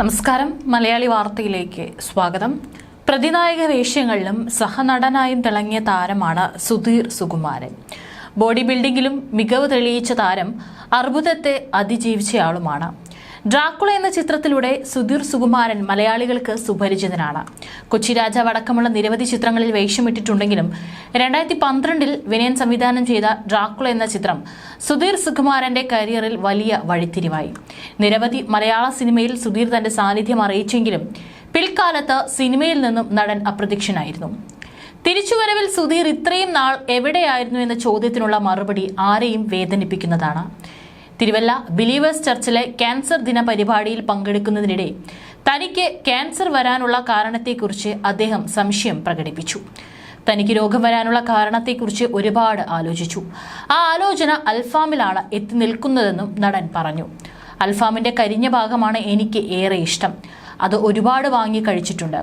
നമസ്കാരം. മലയാളി വാർത്തയിലേക്ക് സ്വാഗതം. പ്രതിനായക വേഷ്യങ്ങളിലും സഹനടനായും തിളങ്ങിയ താരമാണ് സുധീർ സുകുമാരൻ. ബോഡി ബിൽഡിങ്ങിലും മികവ് തെളിയിച്ച താരം അർബുദത്തെ അതിജീവിച്ചയാളുമാണ്. ഡ്രാക്കുള എന്ന ചിത്രത്തിലൂടെ സുധീർ സുകുമാരൻ മലയാളികൾക്ക് സുപരിചിതനാണ്. കൊച്ചി രാജാവ് അടക്കമുള്ള നിരവധി ചിത്രങ്ങളിൽ വേഷമിട്ടിട്ടുണ്ടെങ്കിലും രണ്ടായിരത്തി പന്ത്രണ്ടിൽ വിനയൻ സംവിധാനം ചെയ്ത ഡ്രാക്കുള എന്ന ചിത്രം സുധീർ സുകുമാരന്റെ കരിയറിൽ വലിയ വഴിത്തിരിവായി. നിരവധി മലയാള സിനിമയിൽ സുധീർ തന്റെ സാന്നിധ്യം അറിയിച്ചെങ്കിലും പിൽക്കാലത്ത് സിനിമയിൽ നിന്നും നടൻ അപ്രത്യക്ഷനായിരുന്നു. തിരിച്ചുവരവിൽ സുധീർ ഇത്രയും നാൾ എവിടെയായിരുന്നു എന്ന ചോദ്യത്തിനുള്ള മറുപടി ആരെയും വേദനിപ്പിക്കുന്നതാണ്. തിരുവല്ല ബിലീവേഴ്സ് ചർച്ചിലെ ക്യാൻസർ ദിന പരിപാടിയിൽ പങ്കെടുക്കുന്നതിനിടെ തനിക്ക് ക്യാൻസർ വരാനുള്ള കാരണത്തെക്കുറിച്ച് അദ്ദേഹം സംശയം പ്രകടിപ്പിച്ചു. തനിക്ക് രോഗം വരാനുള്ള കാരണത്തെക്കുറിച്ച് ഒരുപാട് ആലോചിച്ചു. ആ ആലോചന അൽഫാമിലാണ് എത്തി നിൽക്കുന്നതെന്നും നടൻ പറഞ്ഞു. അൽഫാമിന്റെ കരിഞ്ഞ ഭാഗമാണ് എനിക്ക് ഏറെ ഇഷ്ടം. അത് ഒരുപാട് വാങ്ങി കഴിച്ചിട്ടുണ്ട്.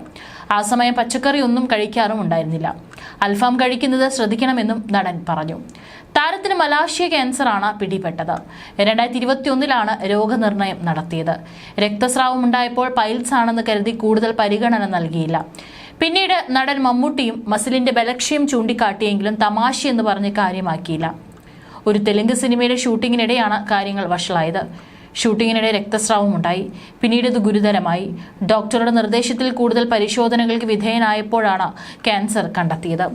ആ സമയം പച്ചക്കറി ഒന്നും കഴിക്കാറും ഉണ്ടായിരുന്നില്ല. അൽഫാം കഴിക്കുന്നത് ശ്രദ്ധിക്കണമെന്നും നടൻ പറഞ്ഞു. താരത്തിന് മലാശയ ക്യാൻസറാണ് പിടിപെട്ടത്. രണ്ടായിരത്തി ഇരുപത്തി ഒന്നിലാണ് രോഗനിർണയം നടത്തിയത്. രക്തസ്രാവം ഉണ്ടായപ്പോൾ പൈൽസ് ആണെന്ന് കരുതി കൂടുതൽ പരിഗണന നൽകിയില്ല. പിന്നീട് നടൻ മമ്മൂട്ടിയും മസിലിന്റെ ബലക്ഷ്യം ചൂണ്ടിക്കാട്ടിയെങ്കിലും തമാശയെന്ന് പറഞ്ഞ് കാര്യമാക്കിയില്ല. ഒരു തെലുങ്ക് സിനിമയുടെ ഷൂട്ടിങ്ങിനിടെയാണ് കാര്യങ്ങൾ വഷളായത്. ഷൂട്ടിങ്ങിനിടെ രക്തസ്രാവം ഉണ്ടായി പിന്നീട് ഇത് ഗുരുതരമായി. ഡോക്ടറുടെ നിർദ്ദേശത്തിൽ കൂടുതൽ പരിശോധനകൾക്ക് വിധേയനായപ്പോഴാണ് ക്യാൻസർ കണ്ടെത്തിയത്.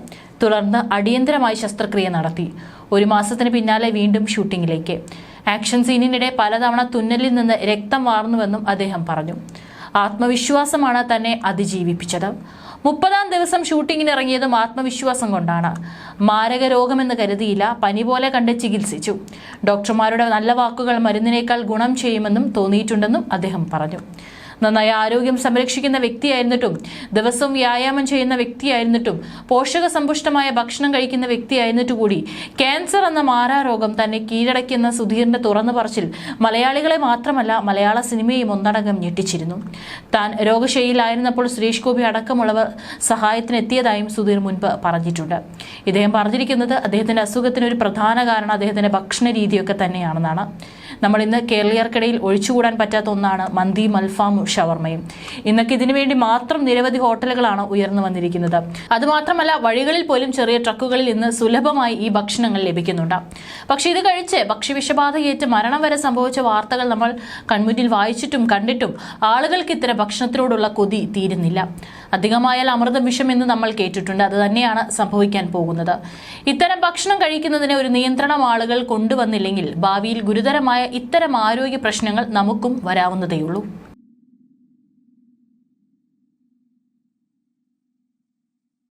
തുടർന്ന് അടിയന്തരമായി ശസ്ത്രക്രിയ നടത്തി. ഒരു മാസത്തിന് പിന്നാലെ വീണ്ടും ഷൂട്ടിങ്ങിലേക്ക്. ആക്ഷൻ സീനിനിടെ പലതവണ തുന്നലിൽ നിന്ന് രക്തം വാർന്നുവെന്നും അദ്ദേഹം പറഞ്ഞു. ആത്മവിശ്വാസമാണ് തന്നെ അതിജീവിപ്പിച്ചത്. മുപ്പതാം ദിവസം ഷൂട്ടിങ്ങിന് ഇറങ്ങിയതും ആത്മവിശ്വാസം കൊണ്ടാണ്. മാരക രോഗമെന്ന് കരുതിയില്ല പനി പോലെ കണ്ട് ചികിത്സിച്ചു. ഡോക്ടർമാരുടെ നല്ല വാക്കുകൾ മരുന്നിനേക്കാൾ ഗുണം ചെയ്യുമെന്നും തോന്നിയിട്ടുണ്ടെന്നും അദ്ദേഹം പറഞ്ഞു. നന്നായി ആരോഗ്യം സംരക്ഷിക്കുന്ന വ്യക്തിയായിരുന്നിട്ടും ദിവസവും വ്യായാമം ചെയ്യുന്ന വ്യക്തിയായിരുന്നിട്ടും പോഷക സമ്പുഷ്ടമായ ഭക്ഷണം കഴിക്കുന്ന വ്യക്തിയായിരുന്നിട്ട് കൂടി ക്യാൻസർ എന്ന മാരാരോഗം തന്നെ കീഴടക്കിയെന്ന സുധീറിന്റെ തുറന്നു പറച്ചിൽ മലയാളികളെ മാത്രമല്ല മലയാള സിനിമയും ഒന്നടങ്കം ഞെട്ടിച്ചിരുന്നു. താൻ രോഗശൈലിയിലായിരുന്നപ്പോൾ സുരേഷ് ഗോപി അടക്കമുള്ളവർ സഹായത്തിന് എത്തിയതായും സുധീർ മുൻപ് പറഞ്ഞിട്ടുണ്ട്. ഇദ്ദേഹം പറഞ്ഞിരിക്കുന്നത് അദ്ദേഹത്തിന്റെ അസുഖത്തിന് ഒരു പ്രധാന കാരണം അദ്ദേഹത്തിന്റെ ഭക്ഷണ രീതിയൊക്കെ തന്നെയാണെന്നാണ്. നമ്മൾ ഇന്ന് കേരളീയർക്കിടയിൽ ഒഴിച്ചുകൂടാൻ പറ്റാത്ത ഒന്നാണ് മന്തി അൽഫാമും ഷവർമയും. ഇന്നൊക്കെ ഇതിനു വേണ്ടി മാത്രം നിരവധി ഹോട്ടലുകളാണ് ഉയർന്നു വന്നിരിക്കുന്നത്. അതുമാത്രമല്ല വഴികളിൽ പോലും ചെറിയ ട്രക്കുകളിൽ ഇന്ന് സുലഭമായി ഈ ഭക്ഷണങ്ങൾ ലഭിക്കുന്നുണ്ട്. പക്ഷേ ഇത് കഴിച്ച് ഭക്ഷ്യവിഷബാധയേറ്റ് മരണം വരെ സംഭവിച്ച വാർത്തകൾ നമ്മൾ കൺമുന്നിൽ വായിച്ചിട്ടും കണ്ടിട്ടും ആളുകൾക്ക് ഇത്തരം ഭക്ഷണത്തിനോടുള്ള കൊതി തീരുന്നില്ല. അധികമായാൽ അമൃത വിഷം എന്ന് നമ്മൾ കേട്ടിട്ടുണ്ട്. അത് തന്നെയാണ് സംഭവിക്കാൻ പോകുന്നത്. ഇത്തരം ഭക്ഷണം കഴിക്കുന്നതിന് ഒരു നിയന്ത്രണം ആളുകൾ കൊണ്ടുവന്നില്ലെങ്കിൽ ഭാവിയിൽ ഗുരുതരമായ ഇത്തരം ആരോഗ്യ പ്രശ്നങ്ങൾ നമുക്കും വരാവുന്നതേയുള്ളൂ.